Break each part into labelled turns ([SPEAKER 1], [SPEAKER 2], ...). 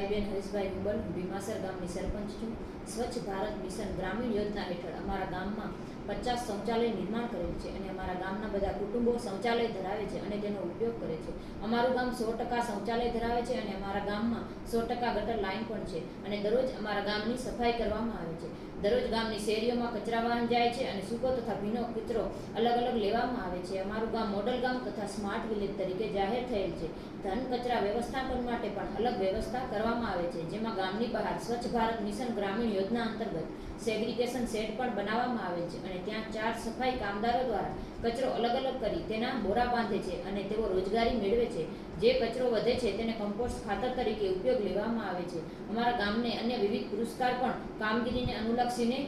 [SPEAKER 1] જગાઈબેન હરીશભાઈ મુબલ હું ભીમાસર ગામની સરપંચ છું. સ્વચ્છ ભારત મિશન ગ્રામીણ યોજના હેઠળ અમારા ગામમાં પચાસ શૌચાલય નિર્માણ કરેલ છે અને અમારા ગામના બધા કુટુંબો શૌચાલય ધરાવે છે અને તેનો ઉપયોગ કરે છે. અમારું ગામ સો ટકા શૌચાલય ધરાવે છે અને અમારા ગામમાં સો ટકા ગટર લાઈન પણ છે અને દરરોજ અમારા ગામની સફાઈ કરવામાં આવે છે. દરરોજ ગામની શેરીઓમાં કચરા વાહન જાય છે અને સૂકો તથા ભીનો કચરો અલગ અલગ લેવામાં આવે છે. અમારું ગામ મોડલ ગામ તથા સ્માર્ટ વિલેજ તરીકે જાહેર થયેલ છે. ધન કચરા વ્યવસ્થાપન માટે પણ અલગ વ્યવસ્થા કરવામાં આવે છે, જેમાં ગામની બહાર સ્વચ્છ ભારત મિશન ગ્રામીણ યોજના અંતર્ગત સેગ્રીગેશન સેટ પણ બનાવવામાં આવે છે અને ત્યાં ચાર સફાઈ કામદારો દ્વારા કચરો અલગ અલગ કરી તેના બોરા બાંધે છે અને તેઓ રોજગારી મેળવે છે. જે કચરો વધે છે તેને કમ્પોસ્ટ ખાતર તરીકે ઉપયોગ લેવામાં આવે છે. અમારા ગામને અન્ય વિવિધ પુરસ્કાર પણ કામગીરીને અનુલક્ષીને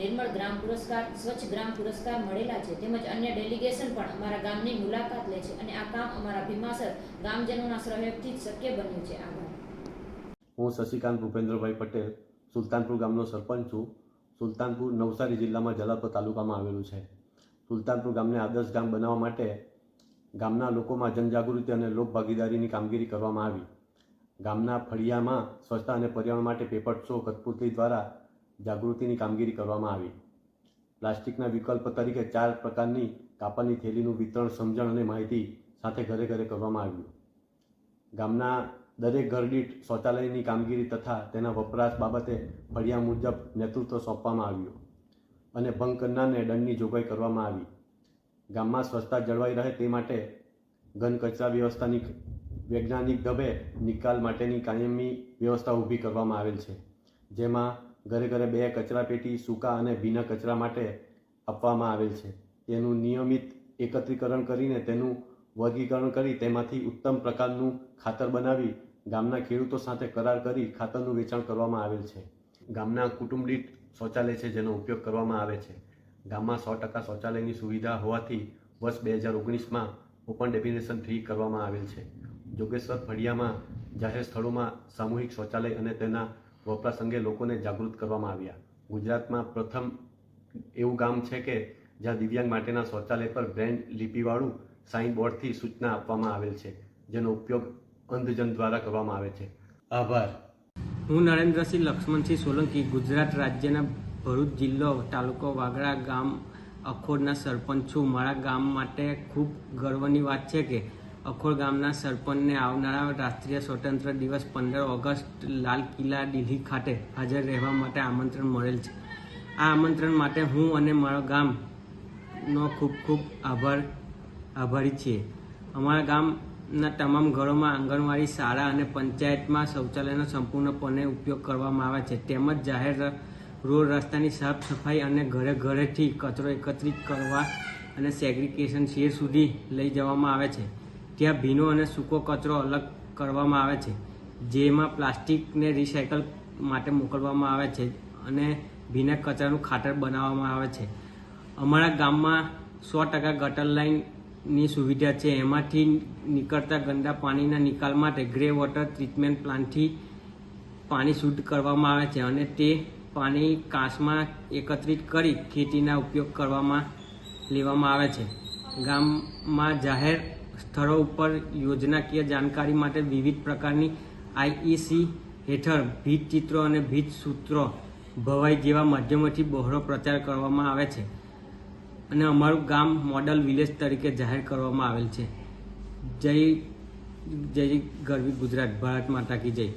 [SPEAKER 1] નિર્મળ ગ્રામ પુરસ્કાર, સ્વચ્છ ગ્રામ પુરસ્કાર મળેલા છે. તેમજ અન્ય ડેલિગેશન પણ અમારા ગામની મુલાકાત લે છે અને આ કામ અમારા ભીમાસર ગામજનોના સહયોગથી જ શક્ય બન્યું છે. આભાર.
[SPEAKER 2] હું શશિકાંત ભૂપેન્દ્રભાઈ પટેલ, સુલતાનપુર ગામનો સરપંચ છું. સુલતાનપુર નવસારી જિલ્લામાં જલાલપુર તાલુકામાં આવેલું છે. સુલતાનપુર ગામને આદર્શ ગામ બનાવવા માટે ગામના લોકોમાં જનજાગૃતિ અને લોકભાગીદારીની કામગીરી કરવામાં આવી. ગામના ફળિયામાં સ્વચ્છતા અને પર્યાવરણ માટે પેપર શો કઠપુતળી દ્વારા જાગૃતિની કામગીરી કરવામાં આવી. પ્લાસ્ટિકના વિકલ્પ તરીકે ચાર પ્રકારની કાપડની થેલીનું વિતરણ, સમજણ અને માહિતી સાથે ઘરે ઘરે કરવામાં આવ્યું. ગામના દરેક ઘર દીઠ શૌચાલયની કામગીરી તથા તેના વપરાશ બાબતે ફળિયા મુજબ નેતૃત્વ સોંપવામાં આવ્યું. અને ભંગ કરનારને દંડની જોગવાઈ કરવામાં આવી. ગામમાં સ્વચ્છતા જળવાઈ રહે તે માટે ઘન કચરા વ્યવસ્થાની વૈજ્ઞાનિક ઢબે નિકાલ માટેની કાયમી વ્યવસ્થા ઊભી કરવામાં આવેલ છે, જેમાં ઘરે ઘરે બે કચરા પેટી, સૂકા અને ભીના કચરા માટે આપવામાં આવેલ છે. તેનું નિયમિત એકત્રીકરણ કરીને તેનું વર્ગીકરણ કરી તેમાંથી ઉત્તમ પ્રકારનું ખાતર બનાવી ગામના ખેડૂતો સાથે કરાર કરી ખાતરનું વેચાણ કરવામાં આવેલ છે. ગામના કુટુંબ દીઠ શૌચાલય છે જેનો ઉપયોગ કરવામાં આવે છે. ગામમાં સો ટકા શૌચાલયની સુવિધા હોવાથી વર્ષ બે હજાર ઓગણીસમાં ઓપન ડેફિનેશન ફ્રી કરવામાં આવેલ છે. જોગેશ્વર ફળિયામાં જાહેર સ્થળોમાં સામૂહિક શૌચાલય અને તેના વપરાશ અંગે લોકોને જાગૃત કરવામાં આવ્યા. ગુજરાતમાં પ્રથમ એવું ગામ છે કે જ્યાં દિવ્યાંગ માટેના શૌચાલય પર બ્રેન્ડ લિપિવાળું સાઇન બોર્ડથી સૂચના આપવામાં આવેલ છે, જેનો ઉપયોગ અંધજન દ્વારા કરવામાં આવે છે. આભાર.
[SPEAKER 3] હું નરેન્દ્રસિંહ લક્ષ્મણસિંહ સોલંકી, ગુજરાત રાજ્યના ભરૂચ જિલ્લો, તાલુકો વાગડા ગામ, અખોડના સરપંચ છું. મારા ગામ માટે ખૂબ ગર્વની વાત છે કે અખોડ ગામના સરપંચને આવનારા રાષ્ટ્રીય સ્વતંત્ર દિવસ પંદર ઓગસ્ટ લાલ કિલ્લા દિલ્હી ખાતે હાજર રહેવા માટે આમંત્રણ મળેલ છે. આ આમંત્રણ માટે હું અને મારો ગામનો ખૂબ ખૂબ આભાર, આભારી છીએ. અમારા ગામના તમામ ઘરોમાં આંગણવાડી શાળા અને પંચાયતમાં શૌચાલયનો સંપૂર્ણપણે ઉપયોગ કરવામાં આવે છે. તેમજ જાહેર રોડ રસ્તાની સાફ સફાઈ અને ઘરે ઘરેથી કચરો એકત્રિત કરવા અને સેગ્રિકેશન શેર સુધી લઈ જવામાં આવે છે. ત્યાં ભીનો અને સૂકો કચરો અલગ કરવામાં આવે છે, જેમાં પ્લાસ્ટિકને રિસાયકલ માટે મોકલવામાં આવે છે અને ભીના કચરાનું ખાતર બનાવવામાં આવે છે. અમારા ગામમાં સો ટકા ગટર લાઇનની સુવિધા છે. એમાંથી નીકળતા ગંદા પાણીના નિકાલ માટે ગ્રે વોટર ટ્રીટમેન્ટ પ્લાન્ટથી પાણી શુદ્ધ કરવામાં આવે છે અને તે પાણી કાંસમાં એકત્રિત કરી ખેતીના ઉપયોગ કરવામાં લેવામાં આવે છે. ગામમાં જાહેર સ્થળો ઉપર યોજનાકીય જાણકારી માટે વિવિધ પ્રકારની આઈઈસી હેઠળ ભીત ચિત્રો અને ભીત સૂત્રો ભવાઈ જેવા માધ્યમોથી બહોળો પ્રચાર કરવામાં આવે છે. અને અમારું ગામ મોડલ વિલેજ તરીકે જાહેર કરવામાં આવેલ છે. જય જય ગરવી ગુજરાત, ભારત માતા કી જય.